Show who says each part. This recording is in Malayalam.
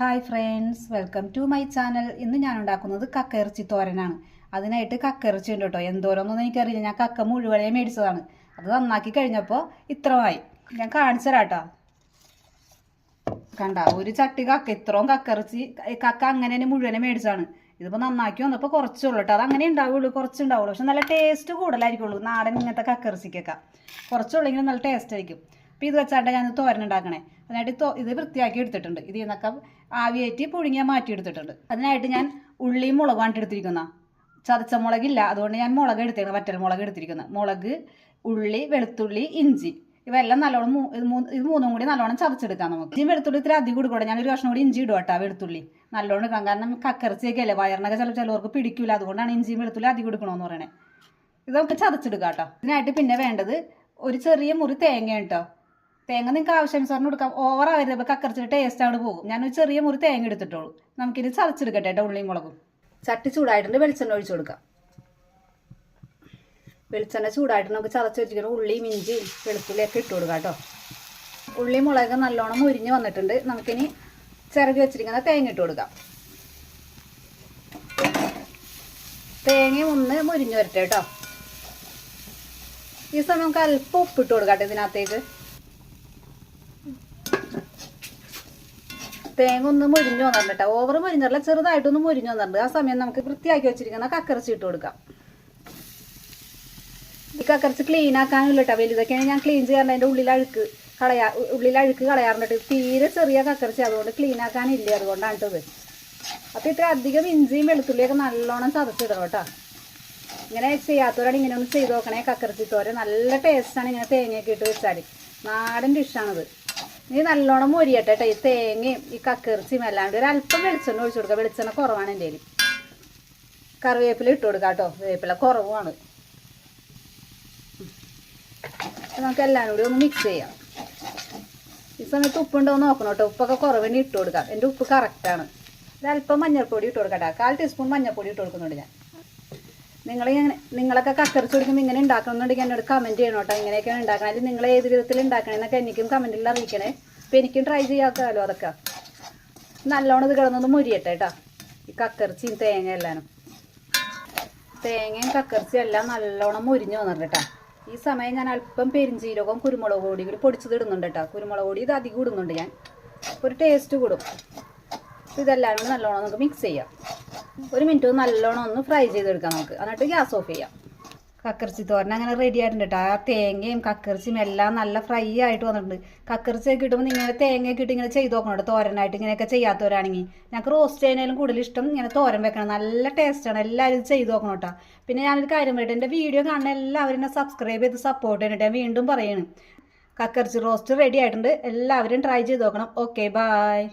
Speaker 1: Hi friends welcome to my channel ഇന്ന് ഞാൻ ഉണ്ടാക്കുന്നത് കക്കയിറച്ചി തോരനാണ്. അതിനായിട്ട് കക്കയിറച്ചി ഉണ്ട് കേട്ടോ. എന്തോരമൊന്നും എനിക്കറിയില്ല. ഞാൻ കക്ക മുഴുവനെ മേടിച്ചതാണ്. അത് നന്നാക്കി കഴിഞ്ഞപ്പോൾ ഇത്രമായി ഞാൻ കാണിച്ചു കണ്ട ഒരു ചട്ടി കക്ക. ഇത്രയും കക്കയിറച്ചി കക്ക അങ്ങനെ തന്നെ മുഴുവനെ മേടിച്ചതാണ്. ഇതിപ്പോൾ നന്നാക്കി വന്നപ്പോൾ കുറച്ചേ കുറച്ചുള്ളൂ കേട്ടോ. അത് അങ്ങനെ ഉണ്ടാവുള്ളൂ കുറച്ച് ഉണ്ടാവുള്ളൂ. പക്ഷെ നല്ല ടേസ്റ്റ് കൂടുതലായിരിക്കുള്ളൂ. നാടൻ ഇങ്ങനത്തെ കക്കയിറച്ചിക്കൊക്കെ. കുറച്ചുള്ളെങ്കിലും നല്ല ടേസ്റ്റ് ആയിരിക്കും. അപ്പോൾ ഇത് വെച്ചാണ്ട് ഞാൻ തോരൻ ഉണ്ടാക്കണേ അതിനായിട്ട് തോ ഇത് വൃത്തിയാക്കി എടുത്തിട്ടുണ്ട്. ഇതിൽ നിന്നൊക്കെ ആവിയേറ്റി പുഴുങ്ങിയാൽ മാറ്റി എടുത്തിട്ടുണ്ട്. അതിനായിട്ട് ഞാൻ ഉള്ളിയും മുളകാണ് എടുത്തിരിക്കുന്ന. ചതച്ച മുളകില്ല. അതുകൊണ്ട് ഞാൻ മുളക് എടുത്തേക്കണം വറ്റൽ മുളക് എടുത്തിരിക്കുന്നത് മുളക് ഉള്ളി വെളുത്തുള്ളി ഇഞ്ചി ഇവയെല്ലാം നല്ലോണം ഇത് മൂന്ന് ഇത് മൂന്നും കൂടി നല്ലോണം ചതച്ചെടുക്കാം നമുക്ക്. ഇഞ്ചി വെളുത്തുള്ളി ഇത്തിരി അധികം കൊടുക്കണം ഞാനൊരു കഷ്ണം കൂടി ഇഞ്ചി ഇടും കേട്ടോ വെളുത്തുള്ളി. നല്ലോണം എടുക്കാം കാരണം കക്കറച്ചിയൊക്കെ അല്ലേ? വയറിനൊക്കെ ചില ചിലവർക്ക് പിടിക്കില്ല അതുകൊണ്ടാണ് ഇഞ്ചിയും വെളുത്തുള്ളി അധികം എടുക്കണമെന്ന് പറയണേ. ഇത് നമുക്ക് ചതച്ചെടുക്കാം കേട്ടോ. ഇതിനായിട്ട് പിന്നെ വേണ്ടത് ഒരു ചെറിയ മുറി തേങ്ങ കേട്ടോ. തേങ്ങ നിങ്ങൾക്ക് ആവശ്യാനുസരണം എടുക്കാം ഓവർ ആവരുത്. ഇപ്പോൾ കക്കറച്ചിട്ട് ടേസ്റ്റ് അവിടെ പോകും. ഞാനൊരു ചെറിയ മുറി തേങ്ങ എടുത്തിട്ടുള്ളൂ. നമുക്കിത് ചതച്ചെടുക്കട്ടെ കേട്ടോ ഉള്ളിയും മുളകും. ചട്ടി ചൂടായിട്ടുണ്ട്. വെളിച്ചെണ്ണ ഒഴിച്ചു കൊടുക്കാം. വെളിച്ചെണ്ണ ചൂടായിട്ട് നമുക്ക് ചതച്ച് വെച്ചിരിക്കുന്ന ഉള്ളിയും മിഞ്ചി വെളുത്തുള്ളിയൊക്കെ ഇട്ട് കൊടുക്കാം കേട്ടോ. ഉള്ളി മുളക് നല്ലോണം മുരിഞ്ഞ് വന്നിട്ടുണ്ട്. നമുക്കിനി ചിറകി വെച്ചിരിക്കുന്ന തേങ്ങ ഇട്ട് കൊടുക്കാം. തേങ്ങ ഒന്ന് മുരിഞ്ഞ് വരട്ടെ കേട്ടോ. ഈ സമയം നമുക്ക് അല്പം ഉപ്പിട്ട് കൊടുക്കാം കേട്ടോ ഇതിനകത്തേക്ക്. തേങ്ങ ഒന്ന് മുരിഞ്ഞു വന്നിട്ട് ഓവർ മുരിഞ്ഞല്ല ചെറുതായിട്ടൊന്ന് മുരിഞ്ഞു വന്നിട്ടുണ്ട്. ആ സമയം നമുക്ക് വൃത്തിയാക്കി വെച്ചിരിക്കുന്ന കക്കറച്ചി ഇട്ട് കൊടുക്കാം. ഈ കക്കറച്ചി ക്ലീൻ ആക്കാനുള്ള കേട്ടോ വലുതൊക്കെയാണ് ഞാൻ ക്ലീൻ ചെയ്യാറുണ്ട് അതിന്റെ ഉള്ളിൽ അഴുക്ക് കളയാ ഉള്ളിൽ അഴുക്ക് കളയാറുണ്ട്. തീരെ ചെറിയ കക്കറച്ചി അതുകൊണ്ട് ക്ലീൻ ആക്കാനില്ല അതുകൊണ്ടാണ് കേട്ടത് അപ്പോൾ ഇത്ര അധികം ഇഞ്ചിയും വെളുത്തുള്ളിയൊക്കെ നല്ലോണം ചതച്ചിടണം കേട്ടോ ഇങ്ങനെ ചെയ്യാത്തവരാണ് ഇങ്ങനെ ഒന്ന് ചെയ്ത് നോക്കണേ കക്കറച്ചി തോര നല്ല ടേസ്റ്റാണ് ഇങ്ങനെ തേങ്ങയൊക്കെ ഇട്ട് വെച്ചാൽ നാടൻ ഡിഷാണിത് ഇനി നല്ലോണം മൊരിയട്ടെ ഈ തേങ്ങയും ഈ കക്കിറച്ചിയും അല്ലാണ്ട് ഒരു അല്പം വെളിച്ചെണ്ണ ഒഴിച്ചു കൊടുക്കുക വെളിച്ചെണ്ണ കുറവാണ് എന്റെ കറിവേപ്പില ഇട്ട് കൊടുക്കാം കേട്ടോ വേപ്പില കുറവാണ്. നമുക്ക് എല്ലാം കൂടി ഒന്ന് മിക്സ് ചെയ്യാം. ഈ സമയത്ത് ഉപ്പുണ്ടോ എന്ന് നോക്കണം കേട്ടോ ഉപ്പൊക്കെ കുറവിന് ഇട്ട് കൊടുക്കാം. എന്റെ ഉപ്പ് കറക്റ്റാണ് ഒരല്പം മഞ്ഞൾപ്പൊടി ഇട്ട് കൊടുക്കട്ടെ കാൽ ടീസ്പൂൺ മഞ്ഞൾപ്പൊടി ഇട്ട് കൊടുക്കുന്നുണ്ട് ഞാൻ. നിങ്ങൾ നിങ്ങളൊക്കെ കക്കറിച്ച് കൊടുക്കുമ്പോൾ ഇങ്ങനെ ഉണ്ടാക്കണമെന്നുണ്ടെങ്കിൽ എന്നോട് കമന്റ് ചെയ്യണം കേട്ടോ. ഇങ്ങനെയൊക്കെയാണ് ഉണ്ടാക്കണം അല്ലെങ്കിൽ നിങ്ങൾ ഏത് വിധത്തിൽ ഉണ്ടാക്കണമെന്നൊക്കെ എനിക്കും കമന്റിൽ അറിയിക്കണേ. അപ്പം എനിക്കും ട്രൈ ചെയ്യാക്കാമല്ലോ അതൊക്കെ. നല്ലോണം ഇത് കിടന്നൊന്ന് മുരിയട്ടെ കേട്ടോ. ഈ കക്കറിച്ചിയും തേങ്ങ എല്ലാനും. തേങ്ങയും കക്കറിച്ചിയും എല്ലാം നല്ലോണം മുരിഞ്ഞ് വന്നിട്ടുണ്ട് ഈ സമയം ഞാൻ അല്പം പെരിഞ്ചീരകവും കുരുമുളക് പൊടി കൂടി പൊടിച്ചത് ഇടുന്നുണ്ട് കേട്ടോ. കുരുമുളക് പൊടി ഇത് അധികം ഇടുന്നുണ്ട് ഞാൻ. ഒരു ടേസ്റ്റ് കൂടും. ഇതെല്ലാം കൂടി നല്ലോണം നമുക്ക് മിക്സ് ചെയ്യാം. ഒരു മിനിറ്റ് നല്ലോണം ഒന്ന് ഫ്രൈ ചെയ്തെടുക്കാം നമുക്ക്. എന്നിട്ട് ഗ്യാസ് ഓഫ് ചെയ്യാം. കക്കറിച്ചി തോരൻ അങ്ങനെ റെഡി ആയിട്ടുണ്ട് കേട്ടോ ആ തേങ്ങയും കക്കറിച്ചിയും എല്ലാം നല്ല ഫ്രൈ ആയിട്ട് വന്നിട്ടുണ്ട്. കക്കറിച്ചൊക്കെ കിട്ടുമ്പോൾ ഇങ്ങനെ തേങ്ങയൊക്കെ ഇട്ട് ഇങ്ങനെ ചെയ്ത് നോക്കണം കേട്ടോ തോരനായിട്ട് ഇങ്ങനെയൊക്കെ ചെയ്യാത്തവരാണെങ്കിൽ ഞങ്ങൾക്ക് റോസ്റ്റ് ചെയ്യുന്നതിലും കൂടുതൽ ഇഷ്ടം ഇങ്ങനെ തോരൻ വെക്കണം. നല്ല ടേസ്റ്റാണ് എല്ലാവരും ചെയ്ത് നോക്കണം കേട്ടോ പിന്നെ ഞാനൊരു കാര്യം പറയട്ടെ. എന്റെ വീഡിയോ കാണുന്ന എല്ലാവരും എന്നെ സബ്സ്ക്രൈബ് ചെയ്ത് സപ്പോർട്ട് ചെയ്യണം ഞാൻ വീണ്ടും പറയണം. കക്കറിച്ചി റോസ്റ്റ് റെഡി ആയിട്ടുണ്ട്. എല്ലാവരും ട്രൈ ചെയ്ത് നോക്കണം. Okay bye